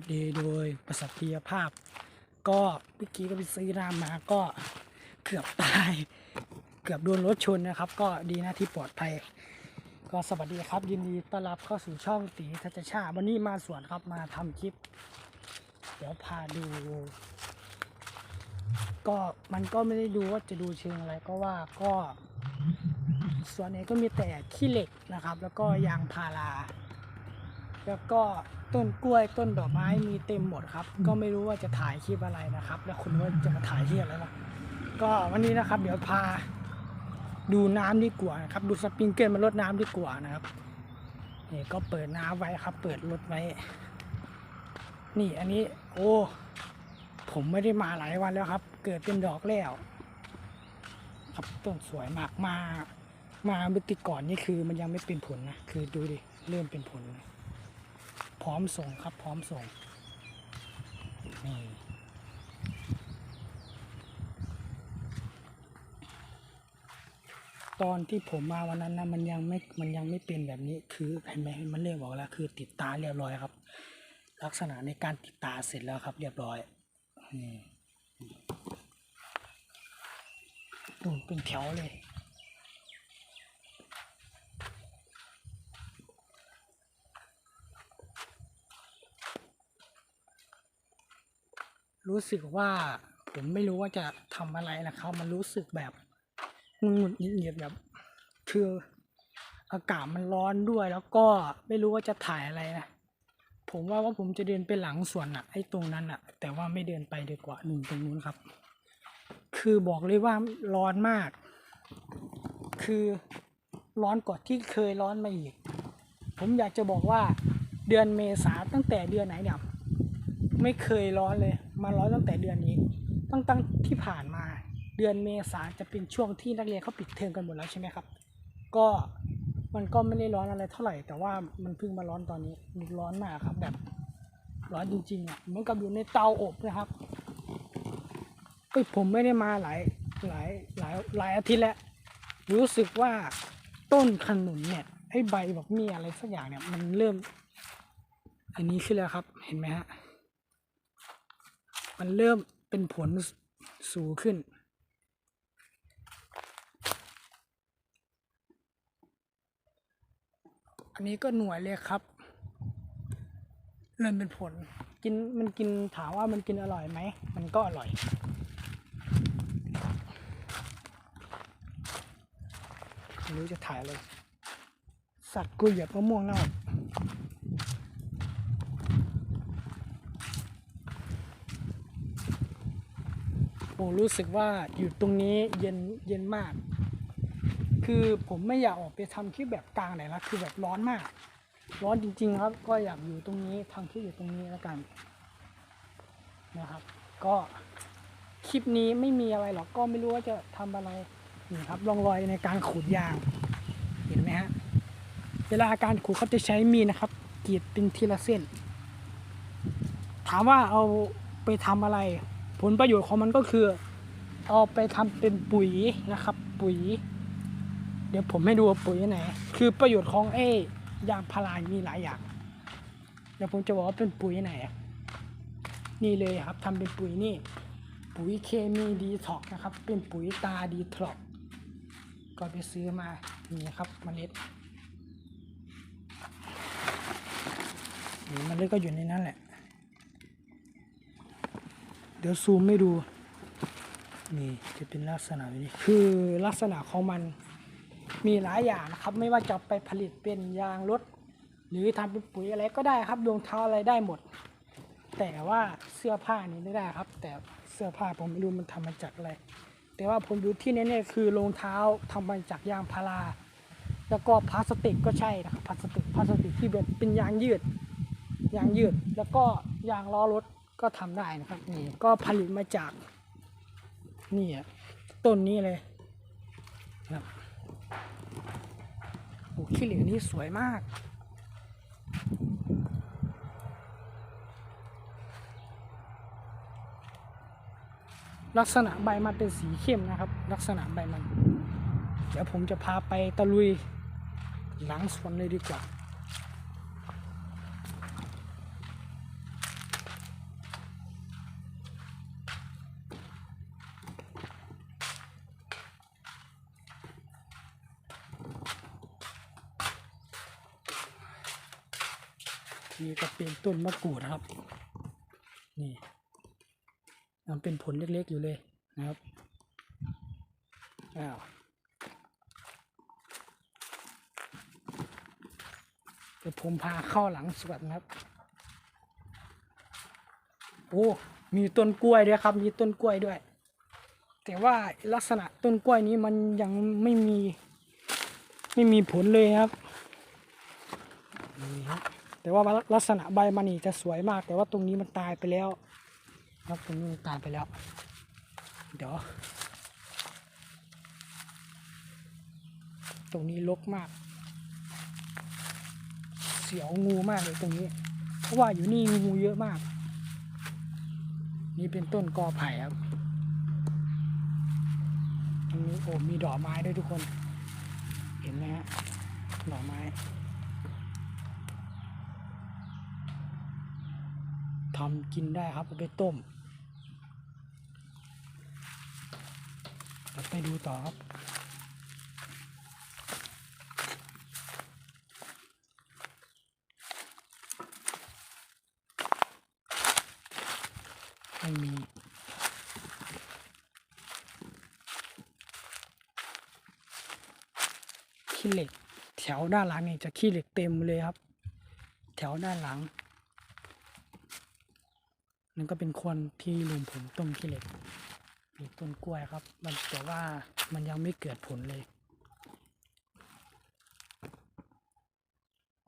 วัสดีโดยประสิทธิภาพ ก็เมื่อกี้ก็ไปซื้อน้ำมาก็เกือบตาย เกือบโดนรถชนนะครับ ก็ดีนะที่ปลอดภัย ก็สวัสดีครับ ยินดีต้อนรับเข้าสู่ช่องตีทัชชาวันนี้มาสวนครับมาทำคลิป เดี๋ยวพาดู ก็มันก็ไม่ได้ดูว่าจะดูเชิงอะไรก็ว่าก็ส่วนนี้ก็มีแต่ขี้เหล็กนะครับ แล้วก็ยางพารา แล้วก็ ต้นกล้วยต้นดอกไม้มีเต็มหมดครับ ก็ไม่รู้ว่าจะถ่ายคลิปอะไรนะครับ แล้วคุณว่าจะมาถ่ายที่อะไรนะก็วันนี้นะครับ เดี๋ยวพา ดูน้ำดีกว่านะครับ ดูสปริงเกิลมาลดน้ำดีกว่านะครับนี่ก็เปิดน้ำไว้ครับ เปิดรถไว้ นี่อันนี้ โอ้ ผมไม่ได้มาหลายวันแล้วครับ เกิดเป็นดอกแล้ว ครับต้นสวยมากมา มาเมื่อกี้ก่อนนี่คือมันยังไม่เป็นผลนะคือดูดิเริ่มเป็นผลแล้วพ ร้อมส่งครับพร้อมส่งนี่ตอนที่ผมมาวันนั้นนะมันยังไม่มันยังไม่เป็นแบบนี้คือเห็นไหมมันเริ่มบอกแล้วคือติดตาเรียบร้อยครับ ลักษณะในการติดตาเสร็จแล้วครับ เรียบร้อยนี่ดูเป็นแถวเลย รู้สึกว่าผมไม่รู้ว่าจะทำอะไรนะครับ มันรู้สึกแบบงุดหงิดหงิดแบบคืออากาศมันร้อนด้วย แล้วก็ไม่รู้ว่าจะถ่ายอะไรนะผมว่าว่าผมจะเดินไปหลังสวนอะไอ้ตรงนั้นอะแต่ว่าไม่เดินไปดีกว่าหนึ่งตรงนู้นครับ คือบอกเลยว่าร้อนมาก คือร้อนกว่าที่เคยร้อนมาอีก ผมอยากจะบอกว่าเดือนเมษาตั้งแต่เดือนไหนเนี่ยไม่เคยร้อนเลย มาร้อนตั้งแต่เดือนนี้ ตั้งตั้งที่ผ่านมาเดือนเมษาจะเป็นช่วงที่นักเรียนเขาปิดเทอมกันหมดแล้วใช่ไหมครับ ก็มันก็ไม่ได้ร้อนอะไรเท่าไหร่ แต่ว่ามันเพิ่งมาร้อนตอนนี้มันร้อนมากครับ แบบร้อนจริงๆอะเหมือนกับอยู่ในเตาอบนะครับเอ้ยผมไม่ได้มาหลายหลายหลายหลายอาทิตย์แล้ว รู้สึกว่าต้นขนุนเนี่ยไอ้ใบแบบมีอะไรสักอย่างเนี่ยมันเริ่ม อันนี้ขึ้นแล้วครับเห็นไหมฮะ มันเริ่มเป็นผลสูงขึ้น อันนี้ก็หน่วยเลยครับ เริ่มเป็นผล กินมันกินถามว่ามันกินอร่อยไหม มันก็อร่อยไม่รู้จะถ่ายเลย สัตว์กุยเหยียบมะม่วงเน่า โอ้รู้สึกว่าอยู่ตรงนี้เย็นเย็นมาก คือผมไม่อยากออกไปทำคลิปแบบกลางไหนละคือแบบร้อนมาก ร้อนจริง ๆ ครับ ก็อยากอยู่ตรงนี้ทำคลิปอยู่ตรงนี้แล้วกันนะครับ ก็คลิปนี้ไม่มีอะไรหรอกก็ไม่รู้ว่าจะทำอะไรนี่ครับร่องรอยในการขูดยาง เห็นไหมฮะเวลาการขูดเขาจะใช้มีนะครับกรีดเป็นทีละเส้น ถามว่าเอาไปทำอะไร ผลประโยชน์ของมันก็คือ เอาไปทำเป็นปุ๋ยนะครับ ปุ๋ย เดี๋ยวผมให้ดูปุ๋ยไหน คือประโยชน์ของเอ้ยางพารามีหลายอย่าง เดี๋ยวผมจะบอกว่าเป็นปุ๋ยไหน นี่เลยครับทำเป็นปุ๋ยนี่ ปุ๋ยเคมีดีท็อกนะครับ เป็นปุ๋ยตาดีท็อกก็ไปซื้อมานี่ครับเมล็ดนี่เมล็ดก็อยู่ในนั้นแหละ เดี๋ยวซูมไม่ดูนี่จะเป็นลักษณะแบบนี้คือลักษณะของมันมีหลายอย่างนะครับ ไม่ว่าจะไปผลิตเป็นยางรถ หรือทำเป็นปุ๋ยอะไรก็ได้ครับรองเท้าอะไรได้หมด แต่ว่าเสื้อผ้านี่ไม่ได้ครับ แต่เสื้อผ้าผมไม่รู้มันทำมาจากอะไร แต่ว่าผมดูที่แน่ๆคือรองเท้าทำมาจากยางพารา แล้วก็พลาสติกก็ใช่นะครับพลาสติกพลาสติกที่เป็นเป็นยางยืด ยางยืด แล้วก็ยางล้อรถ ก็ทำได้นะครับนี่ก็ผลิตมาจากนี่อะต้นนี้เลยครับโอ้ขี้เหล็กนี้สวยมากลักษณะใบมันเป็นสีเข้มนะครับ ลักษณะใบมัน เดี๋ยวผมจะพาไปตะลุยหลังสวนเลยดีกว่า เป็นต้นมะกรูดนะครับ นี่มันเป็นผลเล็กๆอยู่เลยนะครับอ้าวเดี๋ยวผมพาเข้าหลังสวนครับ โอ้มีต้นกล้วยด้วยครับ มีต้นกล้วยด้วย แต่ว่าลักษณะต้นกล้วยนี้มันยังไม่มี ไม่มีผลเลยครับนี่ครับ แต่ว่าลักษณะใบมันนี่จะสวยมาก แต่ว่าตรงนี้มันตายไปแล้วครับตรงนี้มันตายไปแล้ว เดี๋ยว ตรงนี้รกมาก เสียวงูมากเลยตรงนี้ เพราะว่าอยู่นี่งูเยอะมาก นี่เป็นต้นกอไผ่ครับตรงนี้โอ้มีดอกไม้ด้วยทุกคน เห็นไหมฮะดอกไม้ ทำกินได้ครับเอาไปต้มไปดูต่อครับไม่มีขี้เหล็ก แถวด้านหลังนี่จะขี้เหล็กเต็มเลยครับ แถวด้านหลัง นั่นก็เป็นคนที่ลุมผมต้นขี้เหล็กมีต้นกล้วยครับ มันแต่ว่ามันยังไม่เกิดผลเลย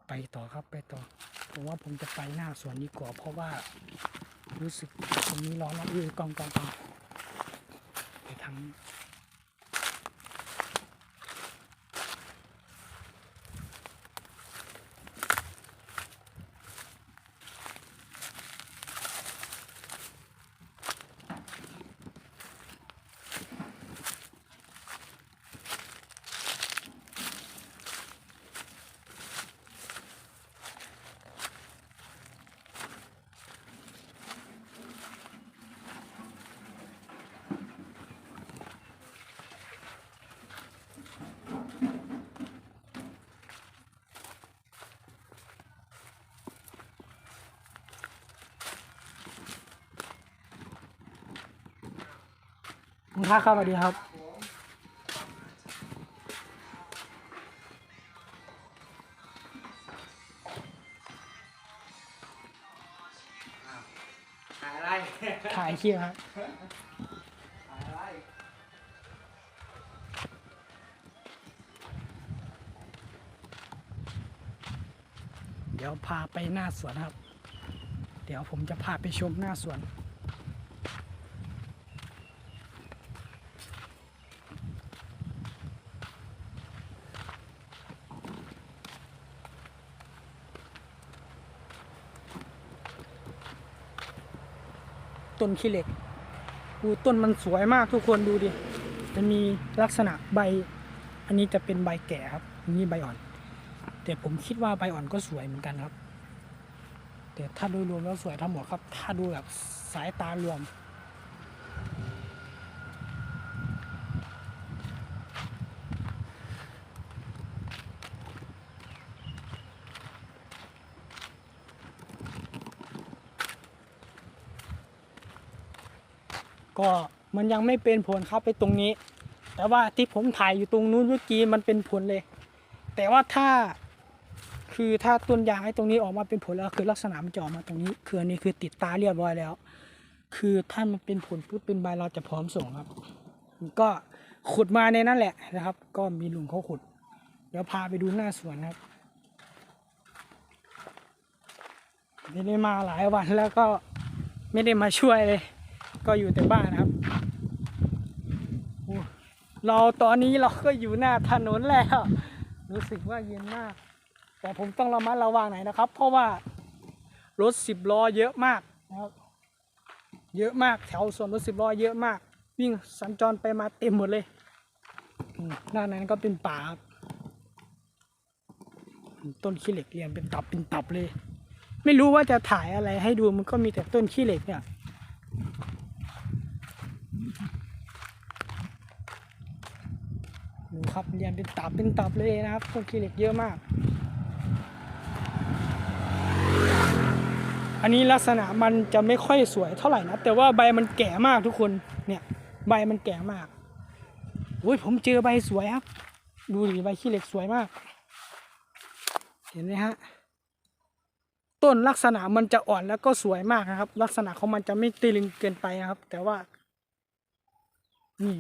ไปต่อครับไปต่อ ผมว่าผมจะไปหน้าสวนดีกว่าเพราะว่า รู้สึกตรงนี้ร้อนแล้วอือกองกองกองไปทาง คุณค่าครับสวัสดีครับถ่ายอะไรถ่ายคลิปครับถ่ายอะไรเดี๋ยวพาไปหน้าสวนครับ เดี๋ยวผมจะพาไปชมหน้าสวน ต้นขี้เหล็กดูต้นมันสวยมากทุกคนดูดิ จะมีลักษณะใบ อันนี้จะเป็นใบแก่ครับนี่ใบอ่อน แต่ผมคิดว่าใบอ่อนก็สวยเหมือนกันครับ แต่ถ้าโดยรวมแล้วสวยทั้งหมดครับ ถ้าดูแบบสายตารวม ก็มันยังไม่เป็นผลครับไปตรงนี้ แต่ว่าที่ผมถ่ายอยู่ตรงนู้นเมื่อกี้มันเป็นผลเลย แต่ว่าถ้าคือถ้าต้นยางไอ้ตรงนี้ออกมาเป็นผลแล้วคือลักษณะมันจะออกมาตรงนี้คืออันนี้คือติดตาเรียบร้อยแล้ว คือถ้ามันเป็นผลปุ๊บเป็นใบเราจะพร้อมส่งครับ ก็ขุดมาในนั้นแหละนะครับ ก็มีลุงเขาขุด เดี๋ยวพาไปดูหน้าสวนครับไม่ได้มาหลายวันแล้วก็ไม่ได้มาช่วยเลย ก็อยู่แต่บ้านนะครับ เราตอนนี้เราก็อยู่หน้าถนนแล้ว รู้สึกว่าเย็นมาก แต่ผมต้องระมัดระวังหน่อยนะครับ เพราะว่ารถสิบล้อเยอะมากนะครับเยอะมากแถวส่วนรถสิบล้อเยอะมาก วิ่งสัญจรไปมาเต็มหมดเลยอืมด้านนั้นก็เป็นป่าต้นขี้เหล็กเรียงเป็นตับเป็นตับเลย ไม่รู้ว่าจะถ่ายอะไรให้ดูมันก็มีแต่ต้นขี้เหล็กเนี่ย ดูครับเรียนเป็นตับเป็นตับเลยนะครับต้นขี้เหล็กเยอะมาก อันนี้ลักษณะมันจะไม่ค่อยสวยเท่าไหร่นะ แต่ว่าใบมันแก่มากทุกคนเนี่ยใบมันแก่มากอุ้ยผมเจอใบสวยครับ ดูดิใบขี้เหล็กสวยมาก เห็นไหมฮะต้นลักษณะมันจะอ่อนแล้วก็สวยมากนะครับ ลักษณะของมันจะไม่ตีลึงเกินไปนะครับ แต่ว่า นี่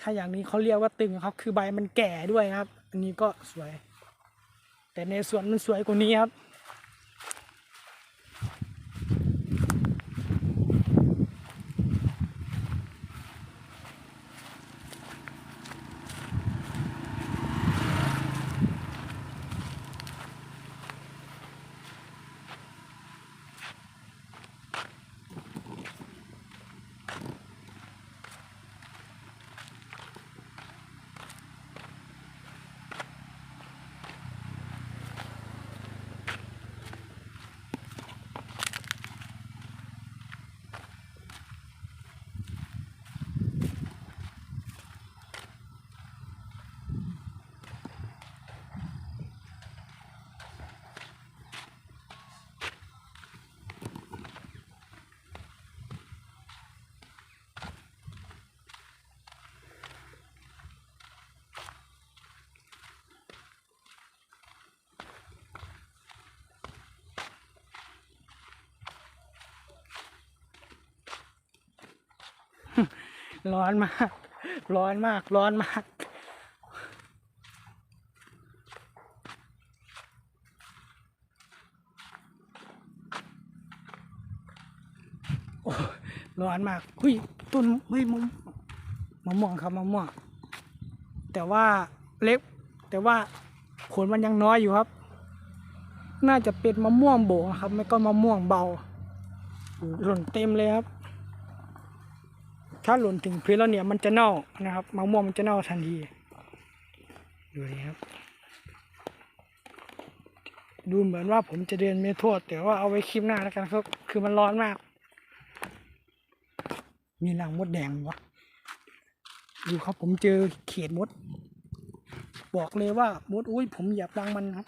ถ้าอย่างนี้เขาเรียกว่าตึงครับ คือใบมันแก่ด้วยครับ อันนี้ก็สวย แต่ในสวนมันสวยกว่านี้ครับ ร้อนมาก ร้อนมาก ร้อนมาก โอ้ร้อนมากเฮ้ยต้นเฮ้ยมะมะม่วงครับมะม่วง แต่ว่าเล็ก แต่ว่าผลมันยังน้อยอยู่ครับ น่าจะเป็นมะม่วงโบนะครับ ไม่ก็มะม่วงเบาโอ้หล่นเต็มเลยครับ ถ้าหล่นถึงพื้นแล้วเนี่ยมันจะเน่านะครับมะม่วงมันจะเน่าทันทีดูนี่ครับ ดูเหมือนว่าผมจะเดินไม่ทั่วแต่ว่าเอาไว้คลิปหน้าแล้วกันครับ คือมันร้อนมาก มีรังมดแดงวะดูครับผมเจอเขตมด บอกเลยว่ามดอุ้ยผมเหยียบรังมันครับ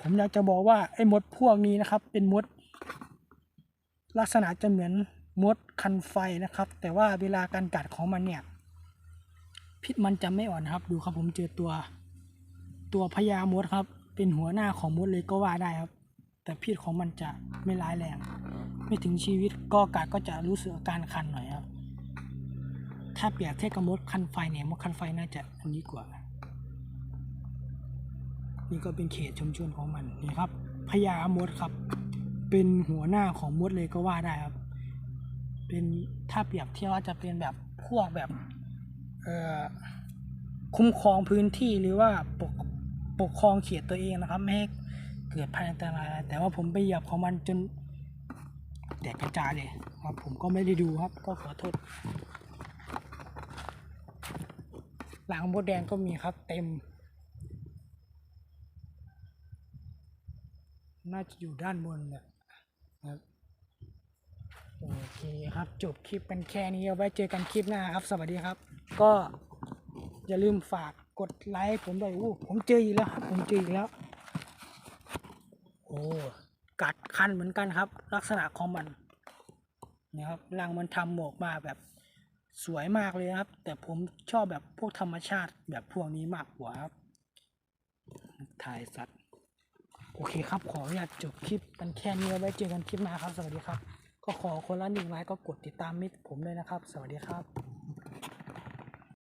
ผมอยากจะบอกว่าไอ้มดพวกนี้นะครับ เป็นมด ลักษณะจะเหมือน มดคันไฟนะครับ แต่ว่าเวลาการกัดของมันเนี่ย พิษมันจะไม่อ่อนนะครับ ดูครับผมเจอตัว ตัวพญามดครับ เป็นหัวหน้าของมดเลยก็ว่าได้ครับ แต่พิษของมันจะไม่ร้ายแรง ไม่ถึงชีวิตก็กัดก็จะรู้สึกอาการคันหน่อยครับ ถ้าเปรียบเทียบกับมดคันไฟเนี่ยมดคันไฟน่าจะอันนี้กว่า นี่ก็เป็นเขตชุมชนของมันนี่ครับพญามดครับ เป็นหัวหน้าของมดเลยก็ว่าได้ครับ เป็นถ้าเปรียบเทียบว่าจะเป็นแบบพวกแบบเอ่อคุ้มครองพื้นที่หรือว่าปกปกครองเขตตัวเองนะครับไม่ให้เกิดภัยอันตรายแต่ว่าผมไปเหยียบของมันจนแตกกระจายเลยครับผมก็ไม่ได้ดูครับ ก็ขอโทษหลังมดแดงก็มีครับเต็ม น่าจะอยู่ด้านบนเนี่ย โอเคครับ จบคลิปเป็นแค่นี้เอาไว้เจอกันคลิปหน้าครับ สวัสดีครับ ก็อย่าลืมฝากกดไลค์ผมด้วยโอ้ผมเจออีกแล้วครับ ผมเจออีกแล้ว โอ้กัดคันเหมือนกันครับ ลักษณะของมันนะครับรังมันทำออกมาแบบสวยมากเลยครับ แต่ผมชอบแบบพวกธรรมชาติแบบพวกนี้มากกว่าครับ ถ่ายสัตว์ โอเคครับ ขออนุญาตจบคลิปกันแค่นี้เอาไว้เจอกันคลิปหน้าครับ สวัสดีครับ ก็ขอคนละหนึ่งไลค์ก็กดติดตามมิตรผมด้วยนะครับ สวัสดีครับ